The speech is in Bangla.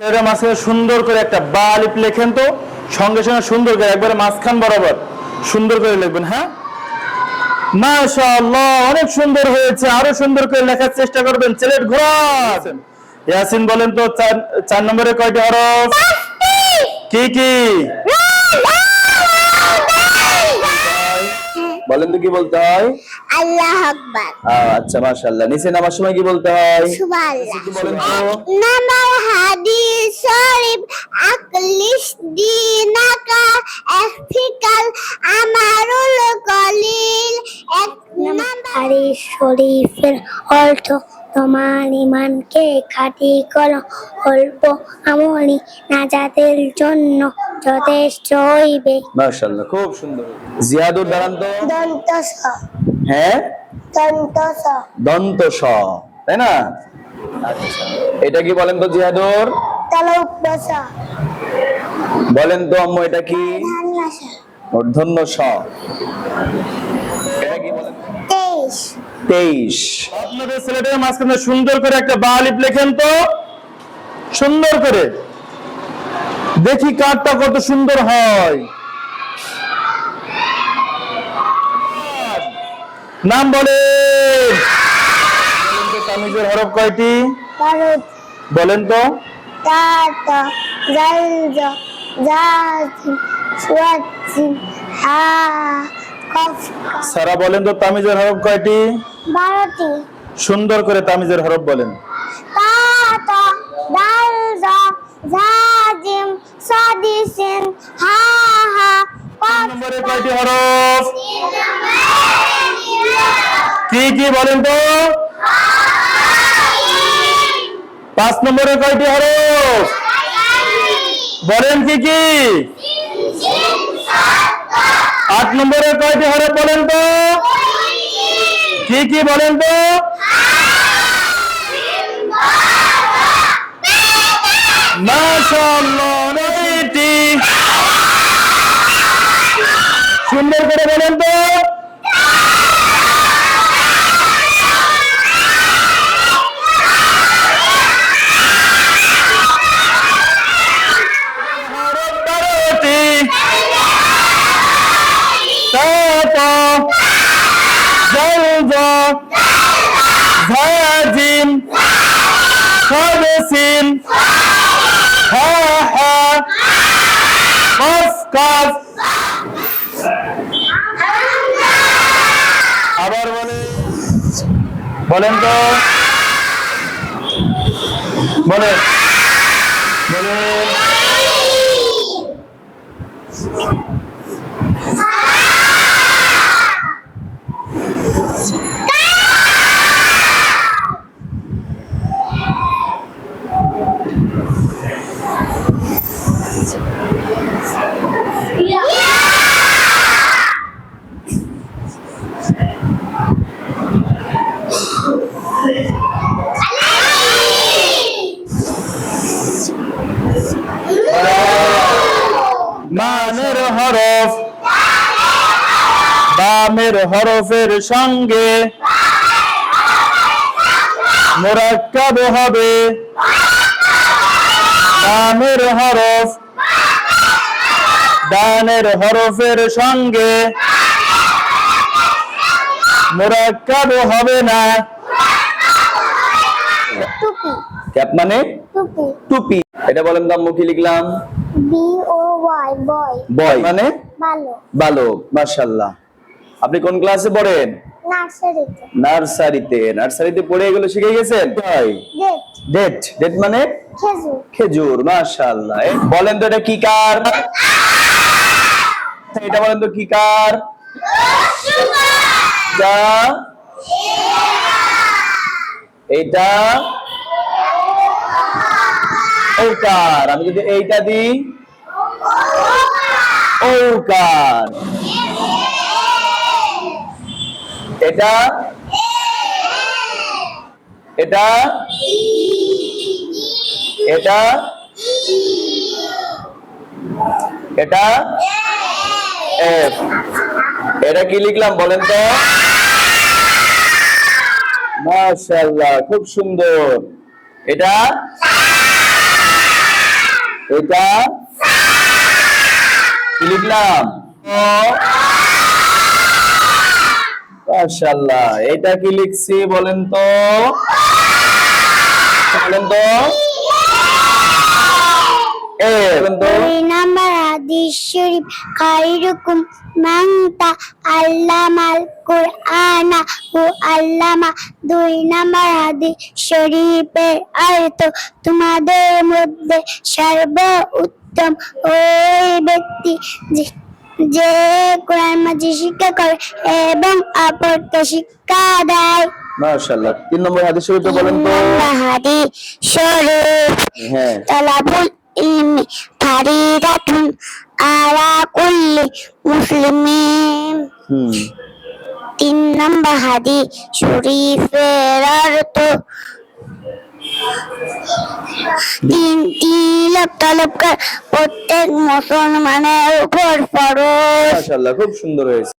এটা মাঝখানে সুন্দর করে একটা বা লিপ লেখেন তো সঙ্গে সঙ্গে সুন্দর করে একবারে মাঝখান বরাবর সুন্দর করে লিখবেন হ্যাঁ? মাশাআল্লাহ অনেক সুন্দর হয়েছে আরও সুন্দর করে লেখার চেষ্টা করবেন ঘোরা ইয়াসিন বলেন তো চার চার নম্বরে কয়টি হরফ? কি কি? বলেন তো কি বলতে হয়? আল্লাহ আকবার। আচ্ছা মাশাআল্লাহ। নিচে নামার সময় কি বলতে হয়? সুবহানাল্লাহ। কি বলেন তো? নামার হাদিস শরীফ দিনাকা ইফতিকাল আমারুল কলিল। এক হাদিস শরীফের অর্থ তোমার ইমানকে খাঁটি করো অল্প আমলি নাজাতের জন্য যথেষ্ট হইবে মাশাআল্লাহ খুব সুন্দর। জিয়াদুর দন্ত স হ্যাঁ? দন্ত স দন্ত স তাই না? এটা কি বলেন তো জিয়াদুর? তালুক বলেন তো আম্মু এটা কি? স মূর্ধন্য স এটা কি বলেন? তেইশ। তেইশ। আপনাদের ছেলেটার মাঝখানে সুন্দর করে একটা বালিপ লেখেন তো। সুন্দর করে। দেখি কার্ডটা কত সুন্দর হয়। নাম তো তামিজের হরফ কয়টি? বলেন তো। সারা বলেন তো তামিজের হরফ কয়টি? সুন্দর করে তামিজের হরফ বলেন। নম্বরে কয়টি হরফ? কি কি বলেন তো? পাঁচ নম্বরে কয়টি হরফ? বলেন কি কি? আট নম্বরে কয়টি হরফ বলেন তো? কি কি বলেন তো? মাশাআল্লাহ। সুন্দর করে বলেন তো। ঝাজিম, খাবসিন, হা হা, কফ কফ। আবার বলে বলেন তো। বলে বলে মানের হরফ বামের হরফের সঙ্গে মোরাক্কাব হবে। বামের হরফ ডানের হরফের সঙ্গে মোরাক্কাব হবে না। টুপি। ক্যাপ মানে? টুপি। টুপি। এটা বলেন তো আম্মু কি লিখলাম? বি ও ওয়াই বয়। বয় মানে? বালক। আপনি কোন ক্লাসে পড়েন? নার্সারিতে। নার্সারিতে। পড়ে এগুলো শিখে গেছেন? ডেট। ডেট। মানে? খেজুর। মাশাআল্লাহ। বলেন তো এটা কি কার? এটা বলেন তো কি কার? যা এটা? ওকার আমি যদি এইটা দিই? ওকার এটা এটা এটা এটা এফ এটা কি লিখলাম বলেন তো? মাশাআল্লাহ, খুব সুন্দর। এটা? এটা? কি লিখলাম? মাশাআল্লাহ, এটা কি লিখছি বলেন তো? বলেন তো? আল্লামা। দুই নাম্বার হাদিস শরীফের তোমাদের মধ্যে সর্ব উত্তম ওই ব্যক্তি যে কোরআন মাঝে শিক্ষা করে এবং অপরকে শিক্ষা দেয়। মাশাআল্লাহ। তিন নম্বর হাদিস শরীফটা বলেন তো? হাদিস শরীফ। হ্যাঁ। তালাবুল ইলমি ফারিদাতুন আলা কুল্লি মুসলিমিন। হুম। তিন নম্বর হাদিস শরীফের অর্থ তিন তিলক তলব কর? প্রত্যেক মুসলমানের উপর ফরজ। মাশাআল্লাহ খুব সুন্দর হয়েছে।